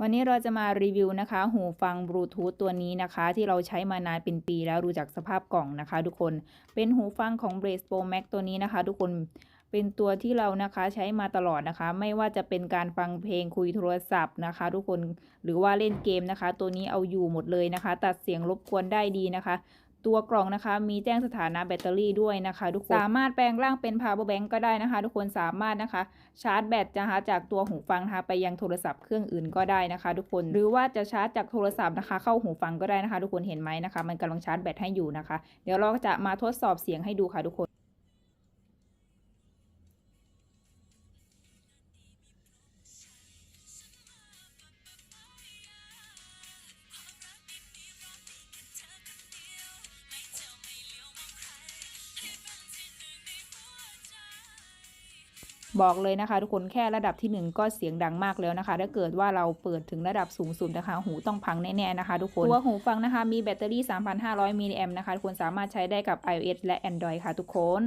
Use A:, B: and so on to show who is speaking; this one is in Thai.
A: วันนี้เราจะมารีวิวนะคะ หูฟังบลูทูธตัวนี้นะคะ ที่เราใช้มานานเป็นปีแล้วดูจากสภาพกล่องนะคะ ทุกคนเป็นหูฟังของ b r a c e Pro Max ตัวนี้นะคะ ทุกคนเป็นตัวที่เรานะคะใช้มาตลอดนะคะ ไม่ว่าจะเป็นการฟังเพลงคุยโทรศัพท์นะคะ ทุกคนหรือว่าเล่นเกมนะคะ ตัวนี้เอาอยู่หมดเลยนะคะ ตัดเสียงรบกวนได้ดีนะคะ ตัวกล่องนะคะ มีแจ้งสถานะแบตเตอรี่ด้วยนะคะ ทุกคน สามารถแปลงร่างเป็น power bank ก็ได้นะคะ ทุกคนสามารถนะคะ ชาร์จแบตนะคะจากตัวหูฟังนะคะไปยังโทรศัพท์เครื่องอื่นก็ได้นะคะ ทุกคน หรือว่าจะชาร์จจากโทรศัพท์นะคะ เข้าหูฟังก็ได้นะคะ ทุกคนเห็นไหมนะคะ มันกำลังชาร์จแบตให้อยู่นะคะ เดี๋ยวเราจะมาทดสอบเสียงให้ดูค่ะทุกคน บอกเลยนะคะ ทุกคนแค่ระดับที่ 1 ก็เสียงดังมากแล้วนะคะ ถ้าเกิดว่าเราเปิดถึงระดับสูงสุดนะคะ หูต้องพังแน่ๆนะคะ ทุกคนตัวหูฟังนะคะมีแบตเตอรี่ 3,500 มิลลิแอมนะคะทุกคนสามารถใช้ได้กับ iOS และ Android ค่ะทุกคน